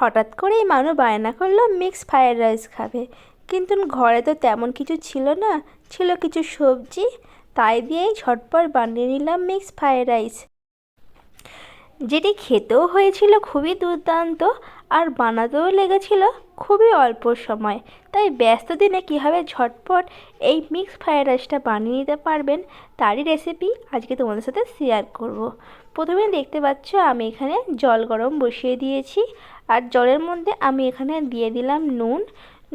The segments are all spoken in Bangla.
হঠাৎ করেই মানু বায়না করল, মিক্স ফ্রায়েড রাইস খাবে। কিন্তু ঘরে তো তেমন কিছু ছিল না, ছিল কিছু সবজি। তাই দিয়েই ঝটপট বানিয়ে নিলাম মিক্স ফ্রায়েড রাইস। যেটি খেতেও হয়েছিল খুবই দুর্দান্ত আর বানাতেও লেগেছিল খুবই অল্প সময়। তাই ব্যস্ত দিনে কীভাবে ঝটপট এই মিক্স ফ্রায়েড রাইসটা বানিয়ে নিতে পারবেন তারই রেসিপি আজকে তোমাদের সাথে শেয়ার করব। প্রথমে দেখতে পাচ্ছ আমি এখানে জল গরম বসিয়ে দিয়েছি আর জলের মধ্যে আমি এখানে দিয়ে দিলাম নুন।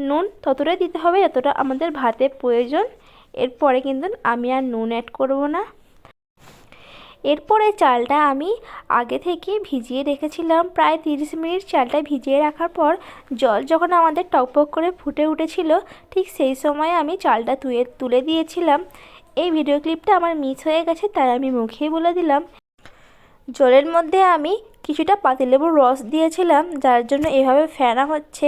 নুন ততটাই দিতে হবে যতটা আমাদের ভাতে প্রয়োজন। এরপরে কিন্তু আমি আর নুন অ্যাড করব না। এরপরে চালটা আমি আগে থেকে ভিজিয়ে রেখেছিলাম। প্রায় তিরিশ মিনিট চালটা ভিজিয়ে রাখার পর জল যখন আমাদের টকপক করে ফুটে উঠেছিল, ঠিক সেই সময় আমি চালটা তুলে তুলে দিয়েছিলাম। এই ভিডিও ক্লিপটা আমার মিস হয়ে গেছে, তাই আমি মুখেই বলে দিলাম। জলের মধ্যে আমি কিছুটা পাতিলেবুর রস দিয়েছিলাম, যার জন্য এভাবে ফেনা হচ্ছে।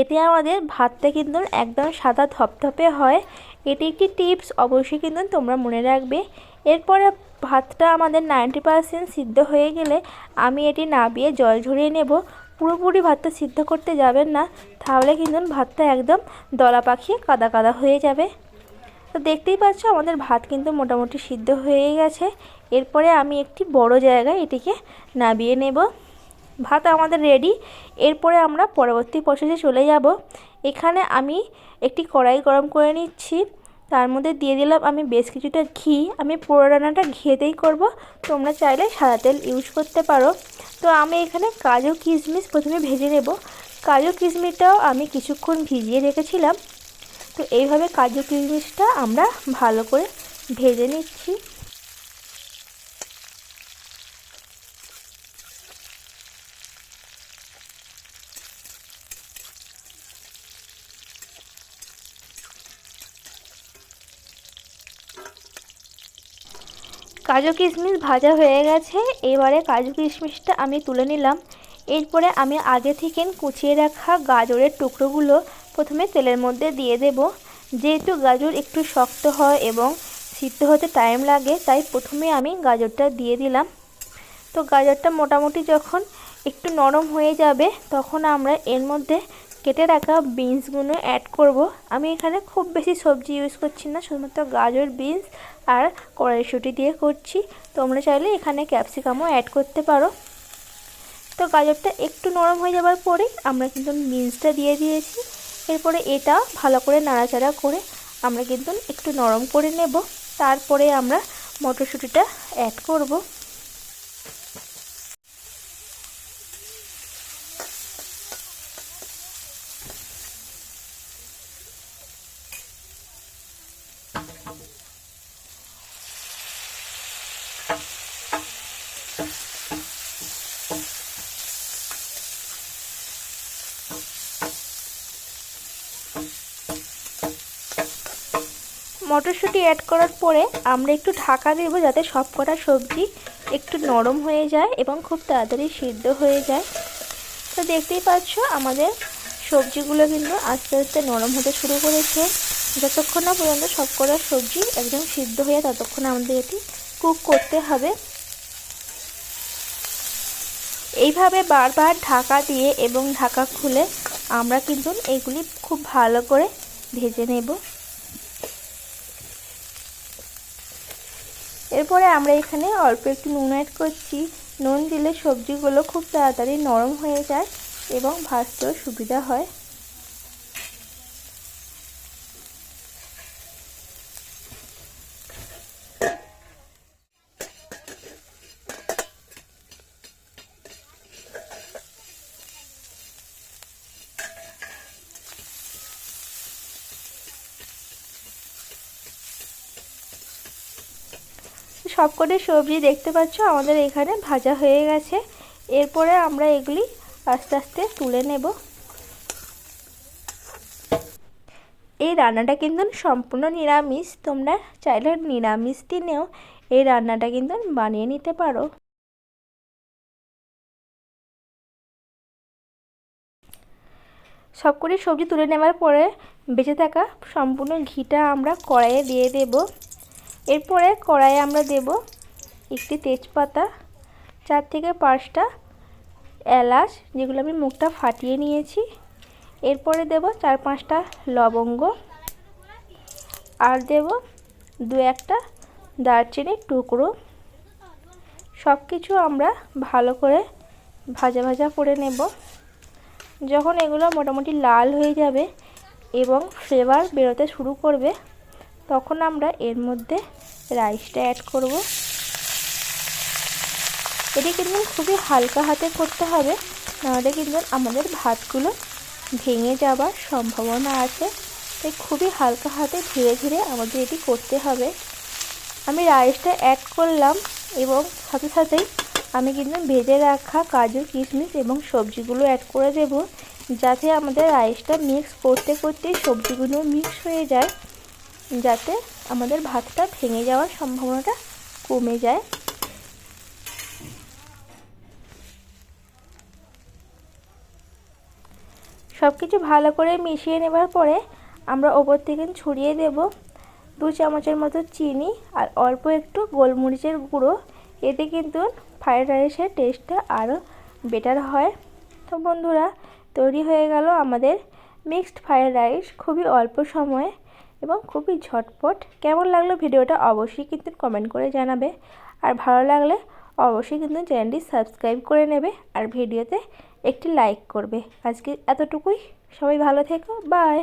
এতে আমাদের ভাতটা কিন্তু একদম সাদা ধপধপে হয়। এটি একটি টিপস অবশ্যই কিন্তু তোমরা মনে রাখবে। এরপরে ভাতটা আমাদের নাইনটি পারসেন্ট সিদ্ধ হয়ে গেলে আমি এটি নাবিয়ে জল ঝরিয়ে নেব। পুরোপুরি ভাতটা সিদ্ধ করতে যাবেন না, তাহলে কিন্তু ভাতটা একদম দলা পাখিয়ে কাদা কাদা হয়ে যাবে। তো দেখতেই পাচ্ছ আমাদের ভাত কিন্তু মোটামুটি সিদ্ধ হয়ে গেছে। এরপরে আমি একটি বড় জায়গায় এটিকে নাবিয়ে নেব। ভাত আমাদের রেডি। এরপরে আমরা পরবর্তী প্রসেসে চলে যাব। এখানে আমি একটি কড়াই গরম করে নিচ্ছি। তার মধ্যে দিয়ে দিলাম আমি বেশ কিছুটা ঘি। আমি পুরো রান্নাটা ঘিয়েতেই করব। তোমরা চাইলে সাদা তেল ইউজ করতে পারো। তো আমি এখানে কাজু কিশমিশ প্রথমে ভেজে নেব। কাজু কিশমিশটাও আমি কিছুক্ষণ ভিজিয়ে রেখেছিলাম। তো এইভাবে কাজু কিশমিশটা আমরা ভালো করে ভেজে নিচ্ছি। কাজু কিশমিশ ভাজা হয়ে গেছে। এবারে কাজু কিশমিশটা আমি তুলে নিলাম। এরপরে আমি আগে থেকে কুচিয়ে রাখা গাজরের টুকরোগুলো প্রথমে তেলের মধ্যে দিয়ে দেব। যেহেতু গাজর একটু শক্ত হয় এবং সিদ্ধ হতে টাইম লাগে, তাই প্রথমে আমি গাজরটা দিয়ে দিলাম। তো গাজরটা মোটামুটি যখন একটু নরম হয়ে যাবে, তখন আমরা এর মধ্যে কেটে রাখা বিনসগুলো অ্যাড করব। আমি এখানে খুব বেশি সবজি ইউজ করছি না, শুধুমাত্র গাজর বিনস আর কড়াইশুঁটি দিয়ে করছি। তোমরা চাইলে এখানে ক্যাপসিকামও অ্যাড করতে পারো। তো গাজরটা একটু নরম হয়ে যাওয়ার পরে আমরা কিন্তু বিনসটা দিয়ে দিয়েছি। এরপরে এটা ভালো করে নাড়াচাড়া করে আমরা কিন্তু একটু নরম করে নেব। তারপরে আমরা মটরশুঁটিটা অ্যাড করব। মটরশুঁটি অ্যাড করার পরে আমরা একটু ঢাকা দেব যাতে সব কটা সবজি একটু নরম হয়ে যায় এবং খুব তাড়াতাড়ি সিদ্ধ হয়ে যায়। তো দেখতেই পাচ্ছ আমাদের সবজিগুলো কিন্তু আস্তে আস্তে নরম হতে শুরু করেছে। যতক্ষণ না পর্যন্ত সব কটা সবজি একদম সিদ্ধ হয়ে ততক্ষণ আমাদের এটি কুক করতে হবে। এইভাবে বারবার ঢাকা দিয়ে এবং ঢাকা খুলে আমরা কিন্তু এগুলি খুব ভালো করে ভেজে নেব। এরপরে আমরা এখানে অল্প একটু নুন অ্যাড করছি। নুন দিলে সবজিগুলো খুব তাড়াতাড়ি নরম হয়ে যায় এবং ভাজতেও সুবিধা হয়। সবকটি সবজি দেখতে পাচ্ছ, আমাদের এখানে ভাজা হয়ে গেছে। এরপরে আমরা এগুলি আস্তে আস্তে তুলে নেব। এই রান্নাটা কিন্তু সম্পূর্ণ নিরামিষ, তোমরা চাইলে নিরামিষ দিনেও এই রান্নাটা কিন্তু বানিয়ে নিতে পারো। সবকটি সবজি তুলে নেওয়ার পরে বেঁচে থাকা সম্পূর্ণ ঘিটা আমরা কড়াইয়ে দিয়ে দেবো। এরপরে কড়াইয়ে আমরা দেব একটি তেজপাতা, চার থেকে পাঁচটা এলাচ, যেগুলো আমি মুখটা ফাটিয়ে নিয়েছি। এরপরে দেব চার পাঁচটা লবঙ্গ। আর দেব দু একটা দারচিনির টুকরো। সব কিছু আমরা ভালো করে ভাজা ভাজা করে নেব। যখন এগুলো মোটামুটি লাল হয়ে যাবে এবং ফ্লেভার বেরোতে শুরু করবে তখন আমরা এর মধ্যে রাইসটা অ্যাড করব। এটি কিন্তু খুবই হালকা হাতে করতে হবে, নাহলে কিন্তু আমাদের ভাতগুলো ভেঙে যাবার সম্ভাবনা আছে। তাই খুবই হালকা হাতে ধীরে ধীরে আমাদের এটি করতে হবে। আমি রাইসটা অ্যাড করলাম এবং সাথে সাথেই আমি কিন্তু ভেজে রাখা কাজু কিশমিশ এবং সবজিগুলো অ্যাড করে দেব, যাতে আমাদের রাইসটা মিক্স করতে করতে সবজিগুলো মিক্স হয়ে যায়। যাতে আমাদের ভাতটা ভেঙে যাওয়ার সম্ভাবনাটা কমে যায়। সব কিছু ভালো করে মিশিয়ে নেবার পরে আমরা ওপর থেকে ছড়িয়ে দেব দু চামচের মতো চিনি আর অল্প একটু গোলমরিচের গুঁড়ো। এতে কিন্তু ফ্রায়েড রাইসের টেস্টটা আরও বেটার হয়। তো বন্ধুরা, তৈরি হয়ে গেল আমাদের মিক্সড ফ্রায়েড রাইস। খুবই অল্প সময়ে এবং খুবই ঝটপট। কেমন লাগল ভিডিওটা অবশ্যই কিন্তু কমেন্ট করে জানাবে। আর ভালো লাগলে অবশ্যই কিন্তু চ্যানেলটি সাবস্ক্রাইব করে নেবে আর ভিডিওতে একটি লাইক করবে। আজকে এতটুকুই। সবাই ভালো থেকো। বাই